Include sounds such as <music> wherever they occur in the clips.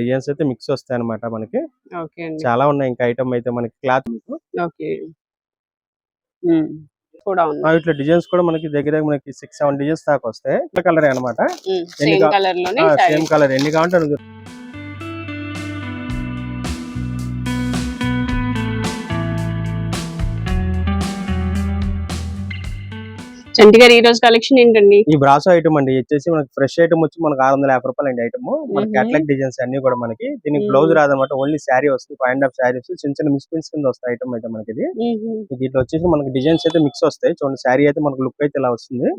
Designs అయితే mix వస్తాయి అనమాట మనకి చాలా ఉన్నాయి. ఇంకా ఐటమ్ అయితే మనకి క్లాత్. కూడా ఇట్లా డిజైన్స్ కూడా మనకి దగ్గర మనకి సిక్స్ సెవెన్ డిజైన్స్ దాకా వస్తాయి. కలర్ అనమాట సేమ్ కలర్. ఎన్ని కావాలంటే చంటి గారు ఈ రోజు కలెక్షన్ ఏంటండి? ఈ బ్రాసో ఐటమ్ అండి. వచ్చేసి మనకి ఫ్రెష్ ఐటమ్ వచ్చి మనకి ఆరు వందల యాభై రూపాయలు అండి ఐటమ్ మన మ్మ్. క్యాటలాగ్ డిజైన్స్ అన్ని కూడా మనకి. దీనికి. బ్లౌజ్ రాదనమాట ఓన్లీ శారీ వస్తుంది. ఫైవ్ అండ్ హాఫ్ శారీస్ చిన్న చిన్న మిస్ప్రింట్స్ కింద వస్తాయి ఐటమ్ అయితే మనకి ఇది. దీంట్లో వచ్చేసి మనకి డిజైన్స్ అయితే మిక్స్ వస్తాయి. చూడండి శారీ అయితే మనకి లుక్ అయితే ఇలా వస్తుంది.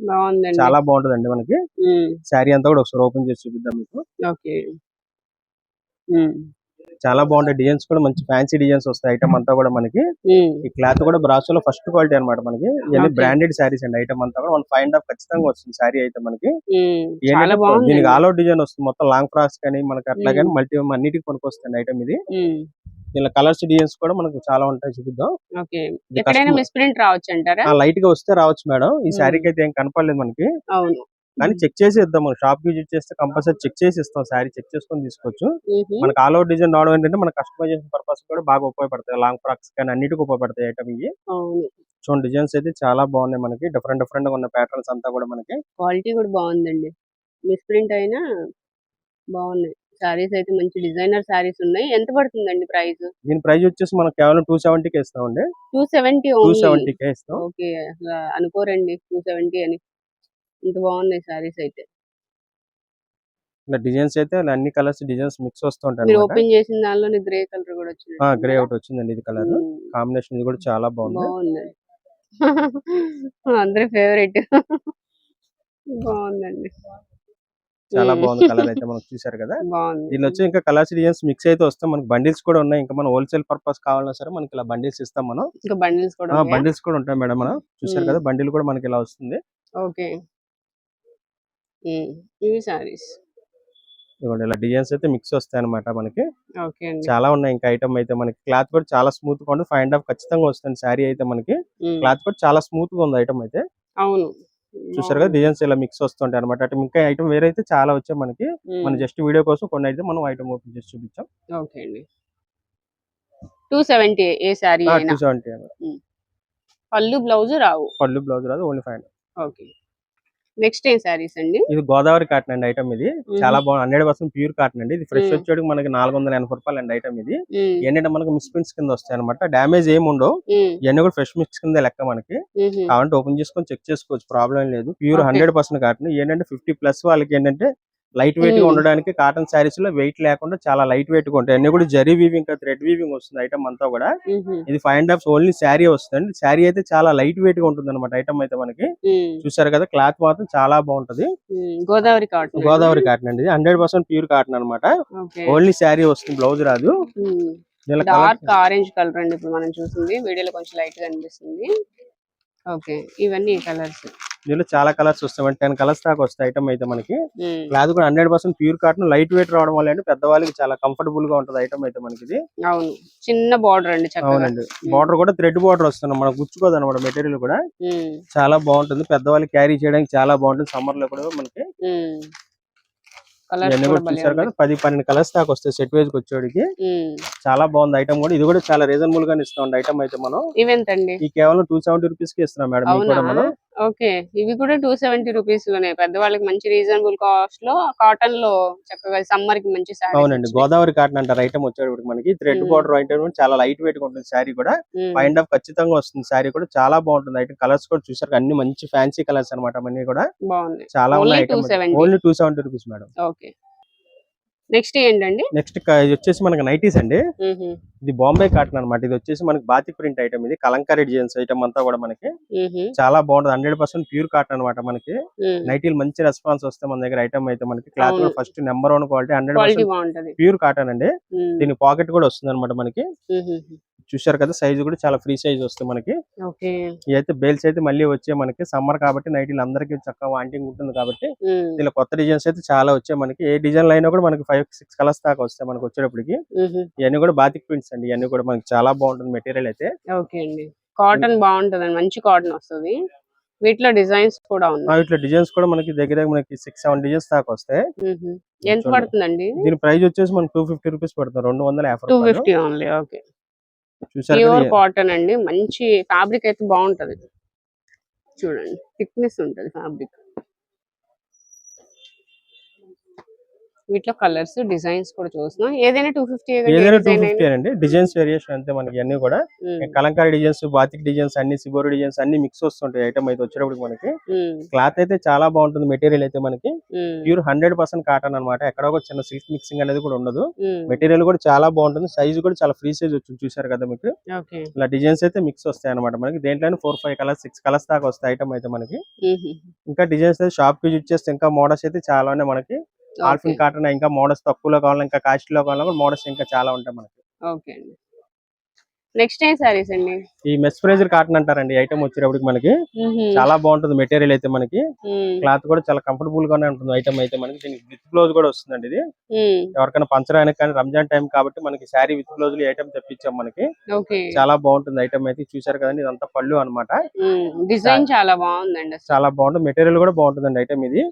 చాలా బాగుంటుంది మనకి. ఉమ్. శారీ అంతా కూడా ఒకసారి ఓపెన్ చేసి చూపిద్దాం మీకు. చాలా బాగుంటాయి. డిజైన్స్ కూడా మంచి ఫ్యాన్సీ డిజైన్స్ వస్తాయి. ఐటమ్ అంతా కూడా మనకి. ఈ క్లాత్ కూడా బ్రాసో లో ఫస్ట్ క్వాలిటీ అన్నమాట మనకి. ఇవన్నీ. బ్రాండెడ్ శారీస్ అండి. ఐటమ్ అంతా కూడా వన్ ఫైవ్ అండ్ హాఫ్ ఖచ్చితంగా వస్తుంది శారీ అయితే మనకి. దీనికి ఆల్ అవుట్ డిజైన్ వస్తుంది. మొత్తం లాంగ్ ఫ్రాక్స్ కానీ మనకి అట్లా. కానీ మల్టీ అన్నిటికి పనికొస్తుంది ఐటమ్ ఇది. దీనిలో కలర్స్ డిజైన్స్ కూడా మనకు చాలా ఉంటాయి చూపిద్దాం. ఎక్కడైనా మిస్ప్రింట్ రావచ్చు అంటారా లైట్గా వస్తే రావచ్చు మేడం. ఈ. శారీకి అయితే ఏం కనపడలేదు మనకి. కానీ చెక్ చేసి ఇద్దాం మనం షాప్ విజిట్ చేస్తే కంపల్సరీ చెక్ చేసి ఇస్తాం శారీ చెక్ చేసుకొని తీసుకోవచ్చు. మనకి ఆల్ అవుట్ డిజైన్ రావడం ఏంటంటే మన కస్టమైజేషన్ పర్పస్ కూడా బాగా ఉపయోగపడతాయి. లాంగ్ ఫ్రాక్స్ కానీ అన్నిటికీ ఉపయోగపడతాయి ఐటమ్ ఇవి. అవును. చూడండి డిజైన్స్ అయితే చాలా బాగున్నాయి మనకి. డిఫరెంట్ డిఫరెంట్గా ఉన్న ప్యాటర్న్స్ అంతా కూడా మనకి. క్వాలిటీ కూడా బాగుందండి. మిస్ప్రింట్ అయినా బాగున్నాయి. సారీస్ అయితే మంచి డిజైనర్ సారీస్ ఉన్నాయి. ఎంత పడుతుందండి ప్రైస్ దీని ప్రైస్ వచ్చేసి మనం కేవలం టూ సెవెంటీకి ఇస్తామండి. టూ సెవెంటీ టూ సెవెంటీకే ఇస్తాం. ఓకే. అనుకోరండి. టూ సెవెంటీ అని. ఇంత బాగున్నాయి సారీస్ అయితే. ఇలా డిజైన్స్ అయితే అన్ని కలర్స్ డిజైన్స్ మిక్స్ వస్తుంటాయి. ఓపెన్ చేసిన దానిలోనే గ్రే కలర్ కూడా వచ్చింది. గ్రే ఒకటి వచ్చిందండి ఇది కలర్. కాంబినేషన్ ఇది కూడా చాలా బాగుంది. <laughs> అందరి ఫేవరెట్. బాగుందండి. చాలా. బాగుంది కలర్ అయితే మనకు చూసారు కదా. దీనిలో వచ్చి ఇంకా కలర్స్ డిజైన్స్ మిక్స్ అయితే వస్తాయి మనకి బండిల్స్ కూడా ఉన్నాయి. ఇంకా మనం హోల్సేల్ పర్పస్ కావాలన్నా సరే మనకి ఇలా బండిల్స్ ఇస్తాం మనం. ఇంకా బండిల్స్ కూడా? బండిల్స్ కూడా ఉంటాయి మేడం మనం. చూసారు. కదా బండిల్ కూడా మనకి ఇలా వస్తుంది. ఓకే. ఇవి సారీస్ ఇదిగోండి ఇలా డిజైన్స్ అయితే మిక్స్ వస్తాయి అనమాట మనకి చాలా ఉన్నాయి ఇంకా ఐటమ్ అయితే మనకి. క్లాత్ కూడా చాలా స్మూత్గా ఉంది. ఫైవ్ అండ్ హాఫ్ ఖచ్చితంగా వస్తుంది శారీ అయితే మనకి. క్లాత్ కూడా చాలా స్మూత్గా ఉంది ఐటమ్ అయితే. అవును. చూసారు కదా డిజైన్స్ ఇలా మిక్స్ వస్తుంటాయి అనమాట అటు ఇంకా ఐటమ్ వేరే అయితే చాలా వచ్చాయి మనకి. మన జస్ట్ వీడియో కోసం కొన్ని అయితే మనం ఐటమ్ ఓపెన్ చేసి చూపించాం. ఓకే అండి. టూ సెవెంటీ ఏ అయినా. టూ సెవెంటీ పళ్ళు బ్లౌజ్ రావు. పళ్ళు బ్లౌజ్ రాదు ఓన్లీ ఫైవ్ ఓకే. నెక్స్ట్ ఏం సారీస్ అండి? ఇది గోదావరి కాటన్ అండి ఐటమ్ ఇది. చాలా బాగుంది. హండ్రెడ్ పర్సెంట్ ప్యూర్ కాటన్ అండి. ఇది ఫ్రెష్. వచ్చేటికి మనకి నాలుగు వందల ఎనభై రూపాయలు అండి ఐటమ్ ఇది. ఏంటంటే మనకి మిస్ప్రింట్స్ కింద వస్తాయి అనమాట డ్యామేజ్ ఏమి ఉండవు. ఇవన్నీ కూడా ఫ్రెష్ మిక్స్ కింద లెక్క మనకి. కావాలంటే ఓపెన్ చేసుకొని చెక్ చేసుకోవచ్చు. ప్రాబ్లం లేదు. ప్యూర్. హండ్రెడ్ పర్సెంట్ కాటన్ ఏంటంటే ఫిఫ్టీ ప్లస్ వాళ్ళకి ఏంటంటే లైట్ వెయిట్గా. ఉండడానికి కాటన్ శారీస్లో వెయిట్ లేకుండా చాలా లైట్ వెయిట్గా ఉంటాయి. అన్ని కూడా జరీ వీవింగ్ థ్రెడ్ వీవింగ్ వస్తుంది ఐటమ్ అంతా కూడా. ఇది five and half only sari వస్తుంది శారీ అయితే చాలా లైట్ వెయిట్గా ఉంటుంది అనమాట ఐటమ్ అయితే మనకి. చూసారు కదా క్లాత్ మాత్రం చాలా బాగుంటది. గోదావరి కాటన్ గోదావరి కాటన్ అండి. హండ్రెడ్ పర్సెంట్ ప్యూర్ కాటన్ అనమాట ఓన్లీ శారీ వస్తుంది బ్లౌజ్ రాదు. డార్క్ ఆరెంజ్ కలర్ అండి ఇప్పుడు మనం చూసింది. వీడియోలో కొంచెం లైట్గా అనిపిస్తుంది. ఓకే. ఇవన్నీ కలర్స్ దీనిలో చాలా కలర్స్ వస్తాయి. టెన్ కలర్స్ దాకా వస్తాయి ఐటమ్ అయితే మనకి. క్లాత్ కూడా hundred percent pure cotton light weight రావడం వల్ల అంటే పెద్దవాళ్ళకి చాలా కంఫర్టబుల్గా ఉంటుంది ఐటమ్ అయితే మనకి ఇది అవును. చిన్న బార్డర్ అండి అవునండి. బార్డర్ కూడా థ్రెడ్ బార్డర్ వస్తుంది. మనకు గుచ్చుకోదు అనమాట మెటీరియల్ కూడా చాలా బాగుంటుంది. పెద్దవాళ్ళకి క్యారీ చేయడానికి చాలా బాగుంటుంది. సమ్మర్లో కూడా మనకి. ఇవన్నీ కూడా కూడా భలే చూసారు కదా? పది పన్నెండు కలర్స్ దాకా వస్తాయి సెట్ వేజ్ వచ్చేటికి ఉమ్. చాలా బాగుంది ఐటమ్ కూడా. ఇది కూడా చాలా రీజనబుల్గా ఇస్తాం ఐటమ్ అయితే మనం. ఇవెంతండి? ఈ కేవలం టూ సెవెంటీ రూపీస్కి ఇస్తున్నాం మేడం. ఓకే. ఇవి కూడా టూ సెవెంటీ రూపీస్లోనే. పెద్దవాళ్ళకి మంచి రీజనబుల్ కాస్ట్లో కాటన్లో చక్కగా సమ్మర్కి మంచి అవునండి. గోదావరి కాటన్ అంటారు. ఐటమ్ వచ్చేటప్పుడు మనకి థ్రెడ్. బార్డర్ ఐటమ్ చాలా లైట్ వెయిట్గా ఉంటుంది శారీ కూడా. అండ్ హాఫ్ ఖచ్చితంగా వస్తుంది. శారీ కూడా చాలా బాగుంటుంది. ఐటమ్ కలర్స్ కూడా చూసారు అన్ని మంచి ఫ్యాన్సీ కలర్స్ అనమాట అన్ని కూడా. బాగుంది చాలా Only ఉన్నాయి item 270. Only two seventy rupees madam. Okay. Next ఏంటండి? నెక్స్ట్ ఇది వచ్చేసి మనకి నైటీస్ అండి. ఇది బాంబే కాటన్ అన్నమాట. ఇది వచ్చేసి మనకి బాతిక్ ప్రింట్ ఐటమ్ ఇది. కలంకారీ డిజైన్స్ ఐటమ్ అంతా కూడా మనకి. చాలా బాగుంటుంది. హండ్రెడ్ పర్సెంట్ ప్యూర్ కాటన్ అనమాట మనకి. నైటీలు మంచి రెస్పాన్స్ వస్తే మన దగ్గర ఐటమ్ అయితే మనకి. క్లాత్. కూడా first number one quality hundred percent pure cotton అండి. దీని పాకెట్ కూడా వస్తుంది అనమాట మనకి చూసారు కదా సైజ్ కూడా చాలా ఫ్రీ సైజ్ వస్తుంది మనకి. ఇదైతే బేల్స్ అయితే మళ్ళీ వచ్చే మనకి. సమ్మర్ కాబట్టి నైటీలు అందరికీ చక్కగా వాంటింగ్ ఉంటుంది కాబట్టి దీనిలో కొత్త డిజైన్స్ అయితే చాలా వచ్చాయి మనకి. ఏ డిజైన్ అయినా కూడా మనకి ఫైవ్ సిక్స్ కలర్స్ దాకా వస్తాయి మనకి వచ్చేటప్పటికి. ఇవన్నీ కూడా బాతిక్ ప్రింట్స్ అండి. ఇవన్నీ కూడా మనకి చాలా బాగుంటుంది మెటీరియల్ అయితే. ఓకే అండి. కాటన్ బాగుంటదండి. మంచి కాటన్ వస్తుంది. వీటిలో డిజైన్స్ కూడా ఉన్నాయి. ఇట్లా డిజైన్స్ కూడా మనకి దగ్గర మనకి సిక్స్ సెవెన్ డిజైన్స్ దాకా వస్తాయి. ఎంత. పడుతుందండి దీని ప్రైస్ వచ్చేసి మనకి టూ ఫిఫ్టీ రూపీస్ పడుతుంది. రెండు వందల యాభై two fifty only okay. Pure cotton అండి. మంచి ఫ్యాబ్రిక్ అయితే బాగుంటది. చూడండి. థిక్నెస్ ఉంటది ఫ్యాబ్రిక్. వీటిలో కలర్స్ డిజైన్స్ కూడా చూస్తున్నాం. ఏదైనా టూ ఫిఫ్టీ ఏదైనా టూ ఫిఫ్టీ అండి డిజైన్స్ వేరియేషన్ అంతే మనకి అన్ని కూడా. కలంకారీ డిజైన్స్ బాతిక్ డిజైన్స్ అన్ని సిబోరి డిజైన్స్ అన్ని మిక్స్ వస్తుంటాయి ఐటమ్ అయితే వచ్చేటప్పుడు మనకి. క్లాత్ అయితే చాలా బాగుంటుంది మెటీరియల్ అయితే మనకి. ప్యూర్ హండ్రెడ్ పర్సెంట్ కాటన్ అనమాట ఎక్కడ ఒక చిన్న సిల్క్ మిక్సింగ్ అనేది కూడా ఉండదు. మెటీరియల్ కూడా చాలా బాగుంటుంది. సైజ్ కూడా చాలా ఫ్రీ సైజ్ వచ్చింది. చూసారు కదా మీకు? ఇలా డిజైన్స్ అయితే మిక్స్ వస్తాయి అనమాట మనకి. దేంట్లో four five colours six colours దాకా వస్తాయి ఐటమ్ అయితే మనకి. ఇంకా డిజైన్స్ అయితే షాప్కి యూజ్ చేస్తే ఇంకా మోడల్స్ అయితే చాలా ఉన్నాయి మనకి ఆల్ఫిన్ కాటన్ ఇంకా మోడల్స్ తక్కువలో కావాలి ఇంకా కాస్ట్లో కావాలన్నా కూడా మోడల్స్ ఇంకా చాలా ఉంటాయి మనకి. ఓకే అండి. నెక్స్ట్ ఏం సారీస్ అండి? ఈ మెస్ ప్రైజర్ కాటన్ అంటారండి ఐటమ్ వచ్చేటప్పటికి మనకి చాలా బాగుంటుంది మెటీరియల్ అయితే మనకి. క్లాత్ కూడా చాలా కంఫర్టబుల్ గానే ఉంటుంది ఐటమ్ అయితే మనకి. దీనికి విత్ బ్లౌజ్ కూడా వస్తుందండి ఇది. ఎవరికైనా పంచడానికి కానీ రంజాన్ టైం కాబట్టి మనకి శారీ విత్ బ్లౌజ్ ఐటమ్ తెప్పించాం మనకి. చాలా బాగుంటుంది ఐటమ్ అయితే. చూసారు కదండి ఇదంతా పళ్ళు అన్నమాట. డిజైన్ చాలా బాగుందండి చాలా బాగుంటుంది. మెటీరియల్ కూడా బాగుంటుందండి ఐటమ్ ఇది.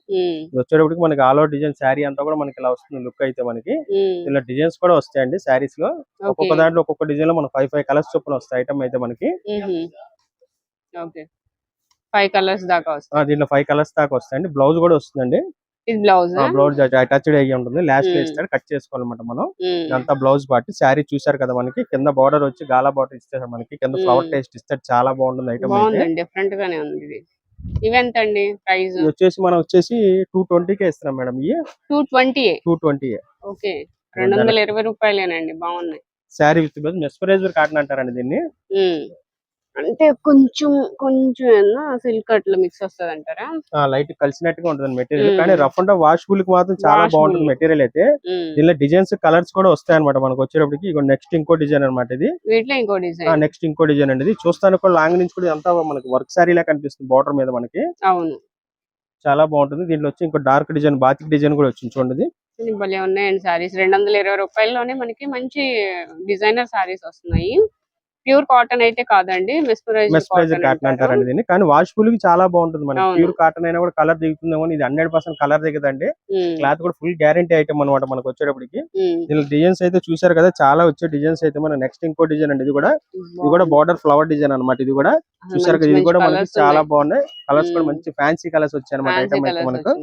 వచ్చేటప్పటికి మనకి ఆల్ ఓవర్ డిజైన్ శారీ అంతా కూడా మనకి ఇలా వస్తుంది లుక్ అయితే మనకి. ఇలా డిజైన్స్ కూడా వస్తాయండి శారీస్లో. ఒక్కొక్క దాంట్లో ఒక్కొక్క డిజైన్లో మనకి ఫైవ్ ఫైవ్ కలర్స్ చొప్పున వస్తాయి ఐటమ్ అయితే మనకి. ఫైవ్ కలర్స్ దాకా వస్తాయి. దీంట్లో ఫైవ్ కలర్స్ దాకా వస్తాయండి. బ్లౌజ్ కూడా వస్తుందండి. బ్లౌజ్ బ్లౌజ్ అటాచ్డ్ అయ్యి ఉంటుంది. లాస్ట్లో ఇస్తాడు. కట్ చేసుకోవాలన్నమాట మనం. ఇదంతా బ్లౌజ్ పార్ట్ శారీ చూసారు కదా మనకి. కింద బార్డర్ వచ్చి గాలా బార్డర్ ఇస్తారు మనకి. కింద ఫ్లవర్. టేస్ట్ ఇస్తాడు. చాలా బాగుంటుంది ఐటమ్ డిఫరెంట్ గానే ఉంది ఇది. ఇవెంత అండి ప్రైస్ వచ్చేసి మనం వచ్చేసి టూ కే ఇస్తున్నాం మేడం. ఇవి two twenty two twenty okay. రెండు వందల ఇరవై రూపాయలేనండి. బాగున్నాయి. Sari with blouse mercerised cotton అంటారండి దీన్ని. అంటే కొంచెం కొంచెం సిల్క్ అట్లా మిక్స్ వస్తుంది అంటారా లైట్ కలిసినట్టుగా ఉంటుంది మెటీరియల్. కానీ రఫ్ అండ్ వాషబుల్కి మాత్రం చాలా. బాగుంటుంది మెటీరియల్ అయితే. దీనిలో డిజైన్స్ కలర్స్ కూడా వస్తాయి అనమాట మనకు వచ్చేటప్పటికి. ఇగో నెక్స్ట్ ఇంకో డిజైన్ అన్నమాట ఇది. వీటిలో ఇంకో డిజైన్. నెక్స్ట్ ఇంకో డిజైన్ అండి ఇది. చూస్తానికి కూడా లాంగ్ నుంచి కూడా అంతా మనకి వర్క్ సారీ లా కనిపిస్తుంది బార్డర్ మీద మనకి. అవును. చాలా బాగుంటుంది. దీంట్లో వచ్చి ఇంకో డార్క్ డిజైన్ బాతిక్ డిజైన్ కూడా వచ్చింది చూడండి. ఇది భలే ఉన్నాయండి సారీస్. రెండు వందల ఇరవై రూపాయల్లోనే మనకి మంచి డిజైనర్ సారీస్ వస్తున్నాయి. ప్యూర్ కాటన్ అయితే కాదండి మెస్పరైజ్ కాటన్ అంటారండి దీన్ని. కానీ వాష్ఫుల్కి చాలా బాగుంటుంది మనకి. ప్యూర్ కాటన్ అయినా కూడా కలర్ దిగుతుందేమో ఇది హండ్రెడ్ పర్సెంట్ కలర్ దిగదండి. క్లాత్ కూడా ఫుల్ గ్యారంటీ ఐటమ్ అనమాట మనకు వచ్చేటప్పటికి. దీనిలో డిజైన్స్ అయితే చూసారు కదా చాలా వచ్చే డిజైన్స్ అయితే మన నెక్స్ట్ ఇంకో డిజైన్ అండి. ఇది కూడా ఇది కూడా బార్డర్ ఫ్లవర్ డిజైన్ అన్నమాట ఇది కూడా. చూసారు కదా ఇది కూడా మనకి చాలా బాగున్నాయి. కలర్స్ కూడా. మంచి ఫ్యాన్సీ కలర్స్ వచ్చాయి అనమాట ఐటమ్ అయితే మనకు.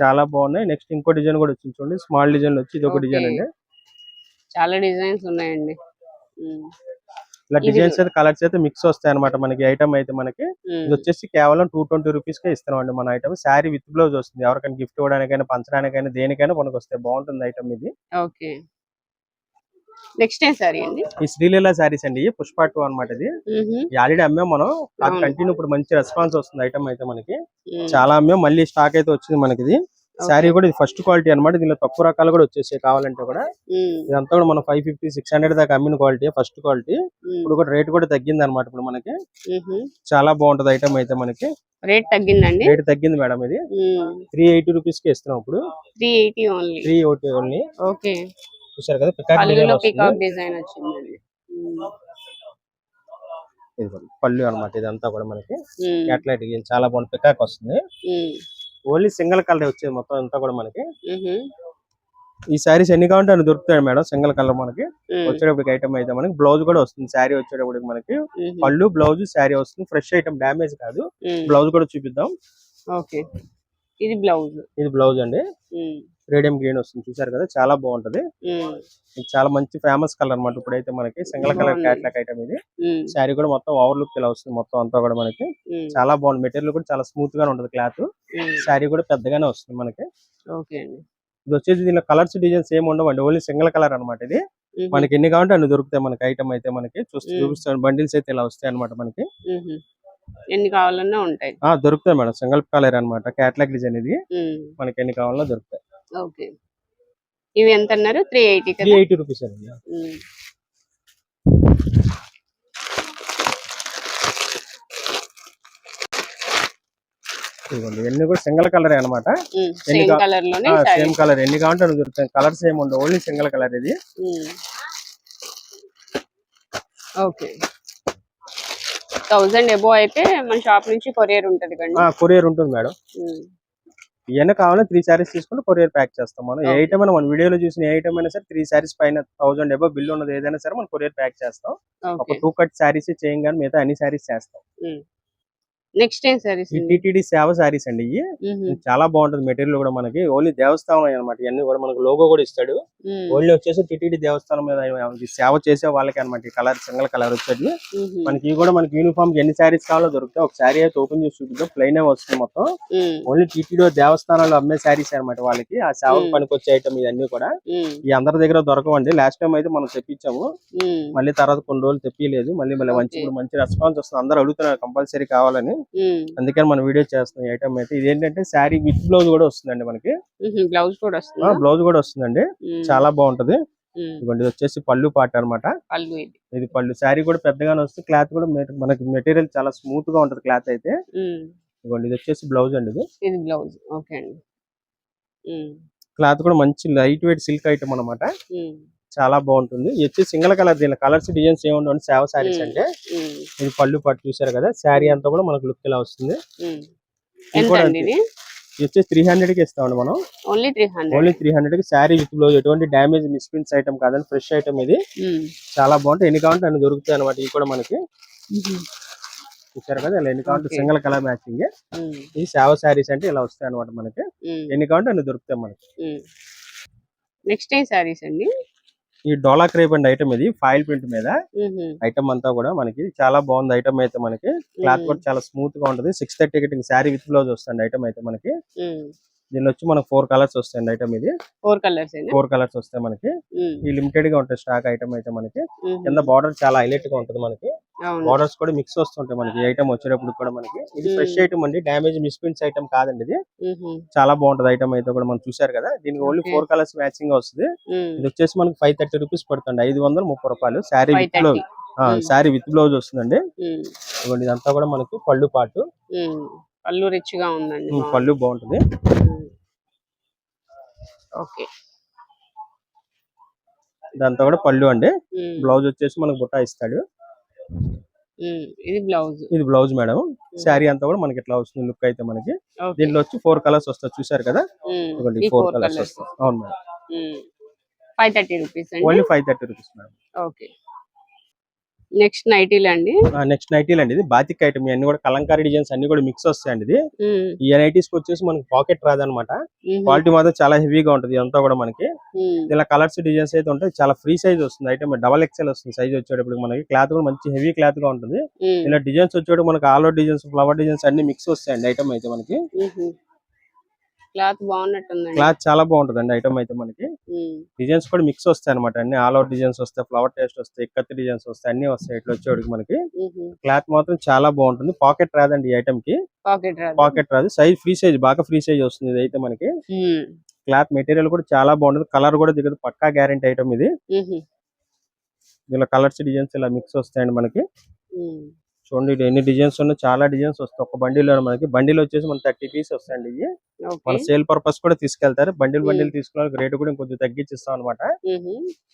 చాలా బాగున్నాయి. నెక్స్ట్ ఇంకో డిజైన్ కూడా వచ్చింది చూడండి. స్మాల్ డిజైన్ వచ్చి ఇది ఒక డిజైన్. అండి. చాలా డిజైన్స్ ఉన్నాయండి. ఇలా డిజైన్స్ అయితే కలర్స్ అయితే మిక్స్ వస్తాయి అనమాట మనకి ఐటమ్ అయితే మనకి. ఇది వచ్చేసి కేవలం టూ ట్వంటీ రూపీస్ కే ఇస్తున్నాం అండి మన ఐటమ్ శారీ విత్ బ్లౌజ్ వస్తుంది. ఎవరికైనా గిఫ్ట్ ఇవ్వడానికైనా పంచడానికైనా దేనికైనా మనకు వస్తాయి బాగుంటుంది ఐటమ్ ఇది. ఓకే. నెక్స్ట్ ఏం సారీ అండి? ఈ శ్రీలీల శారీస్ అండి. పుష్ప టూ అనమాట ఇది. ఆల్రెడీ అమ్మాం మనం. కంటిన్యూ ఇప్పుడు మంచి రెస్పాన్స్ వస్తుంది ఐటమ్ అయితే మనకి. చాలా అమ్మాం. మళ్ళీ స్టాక్ అయితే వచ్చింది మనకి ఇది శారీ కూడా ఇది ఫస్ట్ క్వాలిటీ అన్నమాట. దీనిలో తక్కువ రకాలు కూడా వచ్చేసాయి కావాలంటే కూడా. ఇదంతా కూడా మనం ఫైవ్ ఫిఫ్టీ సిక్స్ హండ్రెడ్ దాకా అమ్మిన క్వాలిటీ ఫస్ట్ క్వాలిటీ ఇప్పుడు కూడా రేట్ కూడా తగ్గింది అనమాట ఇప్పుడు మనకి. చాలా బాగుంటది ఐటమ్ అయితే మనకి. రేట్ తగ్గిందండి? రేట్ తగ్గింది మేడం ఇది. త్రీ ఎయిటీ రూపీస్కి ఇస్తున్నాం ఇప్పుడు. Three eighty only three eighty only okay. చూసారు కదా పికాక్ డిజైన్ ఇది పళ్ళు అనమాట ఇదంతా కూడా మనకి. డిజైన్ చాలా బాగుంది. పికాక్ వస్తుంది. ఓన్లీ సింగిల్ కలర్ వచ్చేది మొత్తం అంతా కూడా మనకి. ఈ శారీస్ ఎన్ని కావాలంటే అన్ని దొరుకుతాయి మేడం సింగిల్ కలర్ మనకి. వచ్చేటప్పటికి ఐటమ్ అయితే మనకి బ్లౌజ్ కూడా వస్తుంది శారీ వచ్చేటప్పటికి మనకి. పళ్ళు బ్లౌజ్ శారీ వస్తుంది ఫ్రెష్ ఐటమ్ డ్యామేజ్ కాదు. బ్లౌజ్ కూడా చూపిద్దాం. ఓకే. ఇది బ్లౌజ్. ఇది బ్లౌజ్ అండి. రేడియం గ్రీన్ వస్తుంది. చూసారు కదా? చాలా బాగుంటది. చాలా మంచి ఫేమస్ కలర్ అన్నమాట ఇప్పుడైతే మనకి. Single colour. క్యాట్లాక్ ఐటమ్ ఇది. శారీ కూడా మొత్తం ఓవర్ లుక్ ఇలా వస్తుంది మొత్తం అంతా కూడా మనకి. చాలా బాగుంది. మెటీరియల్ కూడా చాలా స్మూత్ గానే ఉంటుంది క్లాత్. శారీ కూడా పెద్దగానే వస్తుంది మనకి. ఇది వచ్చేసి దీనిలో కలర్స్ డిజైన్స్ ఏమి ఉండవండి ఓన్లీ సింగిల్ కలర్ అన్నమాట ఇది. మనకి ఎన్ని కావాలంటే అన్ని దొరుకుతాయి మనకి. ఐటమ్ అయితే మనకి. చూస్తే. చూపిస్తాను. బండిల్స్ అయితే ఇలా వస్తాయి అన్నమాట మనకి. ఎన్ని కావాలన్నా ఉంటాయి. దొరుకుతాయి మేడం. సింగిల్ కలర్ అన్నమాట. క్యాట్లాగ్ డిజైన్ ఇది. మనకి ఎన్ని కావాలన్నా దొరుకుతాయి. ఓకే. ఇవి ఎంత అన్నారు three eighty three eighty rupees అండి. ఇదిగోండి ఇవన్నీ కూడా సింగిల్ కలర్ ఎన్ని సేమ్ కలర్లోనే సారీ సేమ్ కలర్. ఎన్ని కావాలంటే దొరుకుతాయి కలర్స్ ఏమి ఉండవు ఓన్లీ సింగిల్ కలర్ ఇది. ఓకే. థౌజండ్ ఎబో అయితే మన షాప్ నుంచి కొరియర్ ఉంటది కొరియర్ ఉంటుంది మేడం. ఇవన్నీ కావాలంటే త్రీ శారీస్ తీసుకుంటే కొరియర్ ప్యాక్ చేస్తాం మనం. ఏ. ఐటమ్ అయినా మన వీడియోలో చూసిన ఏ ఐటమ్ అయినా సరే త్రీ శారీస్ పైన థౌసండ్ ఎబో బిల్ ఉన్నది ఏదైనా సరే మనం కొరియర్ ప్యాక్ చేస్తాం. ఒక టూ కట్ శారీస్ చేయగానే మిగతా అన్ని శారీస్ చేస్తాం. నెక్స్ట్ ఏం సారీస్ టీటీడీ సేవ శారీస్ అండి ఇవి చాలా బాగుంటుంది మెటీరియల్ కూడా మనకి. ఓన్లీ దేవస్థానం అనమాట ఇవన్నీ కూడా మనకు లోగో కూడా ఇస్తాడు. ఓన్లీ వచ్చేసి టీటీడీ దేవస్థానం మీద సేవ చేసే వాళ్ళకి అనమాట కలర్ సింగల్ కలర్ వచ్చేది మనకి ఇవి కూడా మనకి యూనిఫామ్ ఎన్ని శారీస్ కావాలో దొరుకుతాయి. ఒక శారీ అయితే ఓపెన్ చేసి చూపిద్దాం. ప్లెయిన్ వస్తుంది మొత్తం. ఓన్లీ టీటీడీ దేవస్థానాలు అమ్మే శారీస్ అనమాట వాళ్ళకి. ఆ సేవకు Hmm. పనికొచ్చే ఐటమ్ ఇవన్నీ కూడా. ఈ అందరి దగ్గర దొరకవండి. లాస్ట్ టైం అయితే మనం తెప్పించాము. మళ్ళీ తర్వాత కొన్ని రోజులు తెప్పియలేదు. మళ్ళీ మళ్ళీ మంచి మంచి రెస్పాన్స్ వస్తుంది. అందరూ అడుగుతున్నారు కంపల్సరీ కావాలని. అందుకని మనం వీడియో చేస్తున్నాం ఐటమ్ అయితే. ఇదేంటంటే శారీ విత్ బ్లౌజ్ కూడా వస్తుందండి మనకి. బ్లౌజ్ కూడా వస్తుంది? బ్లౌజ్ కూడా వస్తుందండి. చాలా బాగుంటది. ఇది వచ్చేసి పళ్ళు పాట అన్నమాట. పళ్ళు ఇది. ఇది పళ్ళు. శారీ కూడా పెద్దగానే వస్తుంది. క్లాత్ కూడా మనకి మెటీరియల్ చాలా స్మూత్గా ఉంటది క్లాత్ అయితే. ఇదిగోండి ఇది వచ్చేసి బ్లౌజ్ అండి ఇది. ఇది బ్లౌజ్. ఓకే అండి. క్లాత్ కూడా మంచి లైట్ వెయిట్ సిల్క్ ఐటమ్ అన్నమాట. ఉమ్, చాలా బాగుంటుంది. ఇది వచ్చి సింగిల్ కలర్ దీని కలర్స్ డిజైన్స్ ఏముండవు సేవ శారీస్. అంటే. ఇది పళ్ళు పట్టు చూసారు కదా? శారీ అంతా కూడా మనకు లుక్ ఇలా వస్తుంది. ఇది ఇది? ఇది వచ్చేసి త్రీ హండ్రెడ్కి ఇస్తామండి మనం. Only three hundred only three హండ్రెడ్కి శారీ విత్ బ్లౌజ్ ఎటువంటి డ్యామేజ్ మిస్ప్రింట్స్ ఐటమ్ కాదండి. ఫ్రెష్ ఐటమ్ ఇది. చాలా బాగుంటాయి. ఎన్ని కావాలంటే అన్ని దొరుకుతాయి అనమాట ఇవి కూడా మనకి. చూసారు కదా? ఇలా ఎన్ని కావాలంటే. Single colour matching. ఈ సేవ శారీస్ అంటే ఇలా వస్తాయి అనమాట మనకి ఎన్ని కావాలంటే అన్ని దొరుకుతాయి మనకి. నెక్స్ట్ ఏం సారీస్ అండి? ఈ డోలా క్రేప్ అండ్ ఐటమ్ ఇది ఫైల్ ప్రింట్ మీద. ఐటమ్ అంతా కూడా మనకి చాలా బాగుంది ఐటమ్ అయితే మనకి. క్లాత్ కూడా చాలా స్మూత్గా ఉంటుంది. సిక్స్ థర్టీ కి శారీ విత్ బ్లౌజ్ వస్తుంది ఐటమ్ అయితే మనకి. దీనిలో వచ్చి మనకు ఫోర్ కలర్స్ వస్తాయండి ఐటమ్ ఇది. ఫోర్ కలర్స్ ఫోర్ కలర్స్ వస్తాయి మనకి. ఈ లిమిటెడ్గా ఉంటాయి స్టాక్ ఐటమ్ అయితే మనకి. కింద బార్డర్ చాలా హైలైట్గా ఉంటుంది మనకి. బార్డర్స్ కూడా మిక్స్ వస్తుంటాయి మనకి. ఐటమ్ వచ్చేటప్పుడు కూడా మనకి. ఇది ఫ్రెష్. ఐటమ్ అండి. డ్యామేజ్ మిస్ప్రింట్స్ ఐటమ్ కాదండి ఇది. చాలా బాగుంటది ఐటమ్ అయితే కూడా మనం చూసారు కదా. దీనికి ఓన్లీ. ఫోర్ కలర్స్ మ్యాచింగ్ వస్తుంది. ఇది వచ్చేసి మనకి ఫైవ్ థర్టీ రూపీస్ పడుతుంది ఐదు వందల ముప్పై రూపాయలు. Sari with blouse. Sari with blouse వస్తుందండి. ఇదిగోండి ఇదంతా కూడా మనకి పళ్ళు పాటు. పళ్ళు రిచ్గా ఉందండి పళ్ళు బాగుంటుంది. ఓకే. ఇదంతా కూడా పళ్ళు అండి. బ్లౌజ్ వచ్చేసి మనకు బుట్ట ఇస్తాడు. ఇది బ్లౌజ్. ఇది బ్లౌజ్ మేడం. శారీ అంతా కూడా మనకి ఇట్లా వస్తుంది లుక్ అయితే మనకి. దీనిలో వచ్చి ఫోర్ కలర్స్ వస్తాయి చూసారు కదా? ఫోర్ కలర్స్ వస్తాయి. అవును madam. Five thirty rupees only five thirty rupees madam. Okay. Next నైటీలు అండి. నెక్స్ట్ నైటీలు అండి. ఇది బాతిక్ ఐటమ్ ఇవన్నీ కూడా కలంకారీ డిజైన్స్ అన్ని కూడా మిక్స్ వస్తాయండి ఇది. ఈ నైటీస్ వచ్చేసి మనకి పాకెట్ రాదనమాట. ఉహుం, క్వాలిటీ మాత్రం చాలా హెవీగా ఉంటుంది ఇదంతా కూడా మనకి. ఇలా కలర్స్ డిజైన్స్ అయితే ఉంటాయి. చాలా ఫ్రీ సైజ్ వస్తుంది. ఐటమ్ డబల్ ఎక్స్ఎల్ వస్తుంది సైజ్ వచ్చేటప్పుడు మనకి. క్లాత్ కూడా మంచి హెవీ క్లాత్గా ఉంటుంది ఇలా డిజైన్స్ వచ్చేటప్పుడు మనకి all out designs flower designs అన్ని మిక్స్ వస్తాయండి ఐటమ్ అయితే మనకి. క్లాత్ బాగున్నట్టుందండి. క్లాత్ చాలా బాగుంటుంది అండి ఐటమ్ అయితే మనకి. డిజైన్స్ కూడా మిక్స్ వస్తాయి అనమాట అన్ని. ఆల్ అవుట్ డిజైన్స్ వస్తాయి ఫ్లవర్ టేస్ట్ వస్తాయి కత్తి డిజైన్స్ వస్తాయి అన్ని వస్తాయి ఇట్లా వచ్చేవాడికి మనకి. క్లాత్ మాత్రం చాలా బాగుంటుంది. పాకెట్ రాదండి ఈ ఐటమ్కి. పాకెట్ రాదు. పాకెట్ రాదు. సైజ్ ఫ్రీ సైజ్ బాగా ఫ్రీ సైజ్ వస్తుంది ఇది అయితే మనకి. క్లాత్ మెటీరియల్ కూడా చాలా బాగుంటుంది. కలర్ కూడా దిగదు. పక్కా గ్యారెంటీ ఐటమ్ ఇది. దీనిలో కలర్స్ డిజైన్స్ ఇలా మిక్స్ వస్తాయండి మనకి. చూడండి ఎన్ని డిజైన్స్ ఉన్నాయి చాలా డిజైన్స్ వస్తాయి. ఒక బండిలో మనకి బండిల్ వచ్చేసి మన థర్టీ పీస్ వస్తాయండి ఇవి. మన సేల్ పర్పస్ కూడా తీసుకెళ్తారు. బండిల్. బండిల్ తీసుకున్న రేట్ కూడా ఇంకొంచెం తగ్గించిస్తాం అనమాట.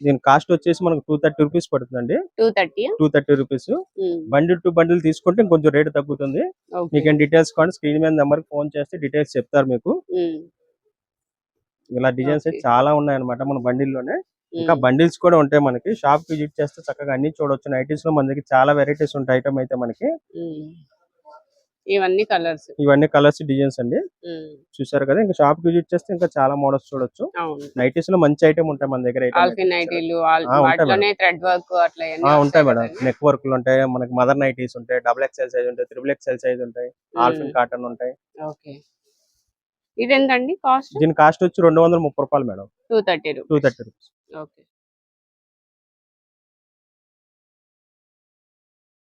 దీని కాస్ట్ వచ్చేసి మనకు టూ థర్టీ రూపీస్ పడుతుందండి. Two thirty rupees. Bundle to bundle తీసుకుంటే ఇంకొంచెం రేట్ తగ్గుతుంది. మీకు డీటెయిల్స్ కానీ స్క్రీన్ మీద నెంబర్ ఫోన్ చేస్తే డీటెయిల్స్ చెప్తారు మీకు. ఇలా డిజైన్స్. చాలా ఉన్నాయి అనమాట మన బండిల్లోనే. ఇంకా బండిల్స్ కూడా ఉంటాయి మనకి. షాప్ విజిట్ చేస్తే చక్కగా అన్ని చూడొచ్చు. నైటీస్లో మన దగ్గర చాలా వెరైటీస్ ఉంటాయి ఐటమ్ అయితే మనకి. ఇవన్నీ కలర్స్. ఇవన్నీ కలర్స్ డిజైన్స్ అండి. చూసారు కదా? ఇంకా షాప్ విజిట్ చేస్తే ఇంకా చాలా మోడల్స్ చూడొచ్చు. నైటీస్లో మంచి ఐటమ్ ఉంటాయి మన దగ్గర ఉంటాయి వాటిలోనే థ్రెడ్ వర్క్ ఆ, ఉంటాయి మేడం. నెక్ మనకి మదర్ నైటీస్ ఉంటాయి. డబుల్ ఎక్స్ఎల్ సైజ్ ఉంటాయి. త్రిబుల్ ఎక్స్ఎల్ సైజ్ ఉంటాయి. ఆల్ఫిన్ కాటన్ ఉంటాయి. ఓకే ఇదెంతండి కాస్ట్? దీని కాస్ట్ వచ్చి రెండు వందల ముప్పై రూపాయలు madam. Two thirty two thirty rupees. Okay.